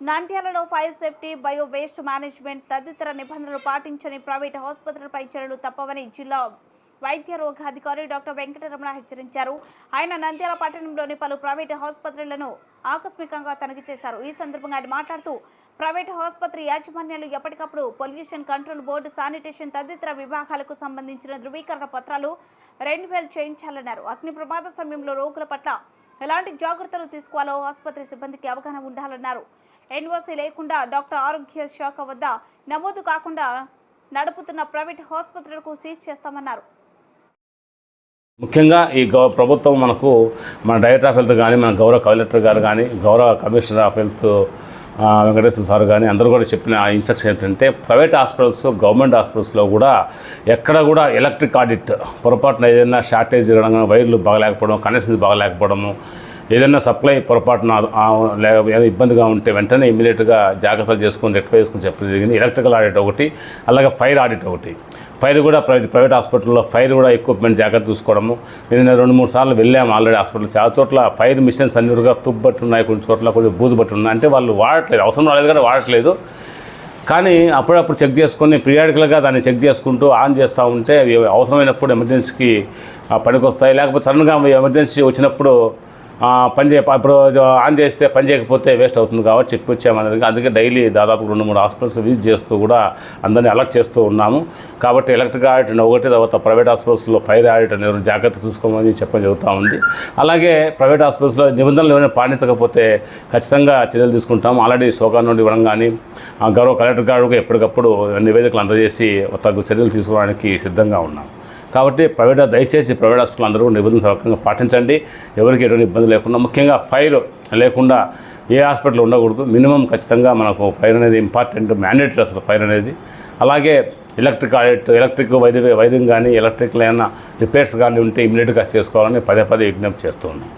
నంద్యాలలో fire safety bio waste management తదితర నిబంధనలు పాటించని ప్రైవేట్ ఆసుపత్రులపై చర్యలు తప్పవని జిల్లా వైద్య రోగాధికారి డాక్టర్ వెంకటరమణ హెచ్చరించారు. ఆయన నంద్యాల పట్టణంలోని పలు ప్రైవేట్ ఆసుపత్రులను ఆకస్మికంగా తనిఖీ చేశారు. ఈ సందర్భంగా ఆయన మాట్లాడుతూ ప్రైవేట్ ఆసుపత్రి యాజమాన్యాలు ఎప్పటికప్పుడు పొల్యూషన్ కంట్రోల్ బోర్డు శానిటేషన్ తదితర విభాగాలకు సంబంధించిన ధృవీకరణ పత్రాలు రెన్యువల్ చేయించాలన్నారు. అగ్ని ప్రమాద సమయంలో రోగుల పట్ల ఎలాంటి జాగ్రత్తలు తీసుకోవాలో ఆసుపత్రి సిబ్బందికి అవగాహన ఉండాలన్నారు. ఎన్ఓసీ లేకుండా డాక్టర్ ఆరోగ్య శాఖ వద్ద నమోదు కాకుండా నడుపుతున్న ప్రైవేట్ ఆసుపత్రులకు సీజ్ చేస్తామన్నారు. ముఖ్యంగా ఈ గౌ ప్రభుత్వం మనకు మన డైరెక్టర్ ఆఫ్ హెల్త్ కానీ మన గౌరవ కలెక్టర్ గారు కానీ గౌరవ commissioner of health Venkateswara sir కానీ అందరూ కూడా చెప్పిన ఇన్స్ట్రక్షన్ ఏంటంటే ప్రైవేట్ హాస్పిటల్స్ గవర్నమెంట్ హాస్పిటల్స్లో కూడా ఎక్కడ కూడా ఎలక్ట్రిక్ ఆడిట్ పొరపాటున ఏదైనా షార్టేజ్ జరగడం కానీ వైర్లు బాగలేకపోవడం కనెక్షన్స్ బాగలేకపోవడము ఏదైనా సప్లై పొరపాటున లేదా ఏదైనా ఇబ్బందిగా ఉంటే వెంటనే ఇమీడియట్గా జాగ్రత్తలు చేసుకొని రెక్టిఫై చేసుకుని చెప్పడం జరిగింది. ఎలక్ట్రికల్ ఆడిట్ ఒకటి అలాగే ఫైర్ ఆడిట్ ఒకటి. ఫైర్ కూడా ప్రైవేట్ ప్రైవేట్ హాస్పిటల్లో ఫైర్ కూడా ఎక్విప్మెంట్ జాగ్రత్త చూసుకోవడము. నేను రెండు మూడు సార్లు వెళ్ళాము ఆల్రెడీ హాస్పిటల్. చాలా చోట్ల ఫైర్ మిషన్స్ అన్ని కూడా తుబ్బట్టి ఉన్నాయి కొన్ని చోట్ల కొంచెం బూజు బట్టి ఉన్నాయి అంటే వాళ్ళు వాడట్లేదు అవసరం రాలేదు కానీ వాడట్లేదు. కానీ అప్పుడప్పుడు చెక్ చేసుకొని పీరియాడికల్గా దాన్ని చెక్ చేసుకుంటూ ఆన్ చేస్తూ ఉంటే అవి అవసరమైనప్పుడు ఎమర్జెన్సీకి పనికొస్తాయి. లేకపోతే సడన్గా ఎమర్జెన్సీ వచ్చినప్పుడు పని చేయ ఇప్పుడు ఆన్ చేస్తే పని చేయకపోతే వేస్ట్ అవుతుంది కాబట్టి చెప్పి అందుకే డైలీ దాదాపు రెండు మూడు హాస్పిటల్స్ విజిట్ చేస్తూ కూడా అందరినీ అలర్ట్ చేస్తూ ఉన్నాము. కాబట్టి ఎలక్ట్రిక్ ఆడిట్ ఒకటి తర్వాత ప్రైవేట్ హాస్పిటల్స్లో ఫైర్ ఆడిట్ అని జాగ్రత్త చూసుకోమని చెప్పడం జరుగుతూ ఉంది. అలాగే ప్రైవేట్ హాస్పిటల్స్లో నిబంధనలు ఏమైనా పాటించకపోతే ఖచ్చితంగా చర్యలు తీసుకుంటాం ఆల్రెడీ సోకా నుండి ఇవ్వడం కానీ గౌరవ కలెక్టర్ గారు ఎప్పటికప్పుడు నివేదికలు అందజేసి తగు చర్యలు తీసుకోవడానికి సిద్ధంగా ఉన్నాం కాబట్టి ప్రైవేట్ దయచేసి ప్రైవేట్ హాస్పిటల్ అందరూ నిబంధన సౌకర్యంగా పాటించండి. ఎవరికి ఎటువంటి ఇబ్బంది లేకుండా ముఖ్యంగా ఫైర్ లేకుండా ఏ హాస్పిటల్ ఉండకూడదు. మినిమం ఖచ్చితంగా మనకు ఫైర్ అనేది ఇంపార్టెంట్ మ్యాండేటరీ అసలు ఫైర్ అనేది. అలాగే electric audit electric wire wiring కానీ ఎలక్ట్రిక్ ఏమైనా రిపేర్స్ కానీ ఉంటే ఇమీడియట్గా చేసుకోవాలని పదే పదే విజ్ఞప్తి చేస్తున్నాం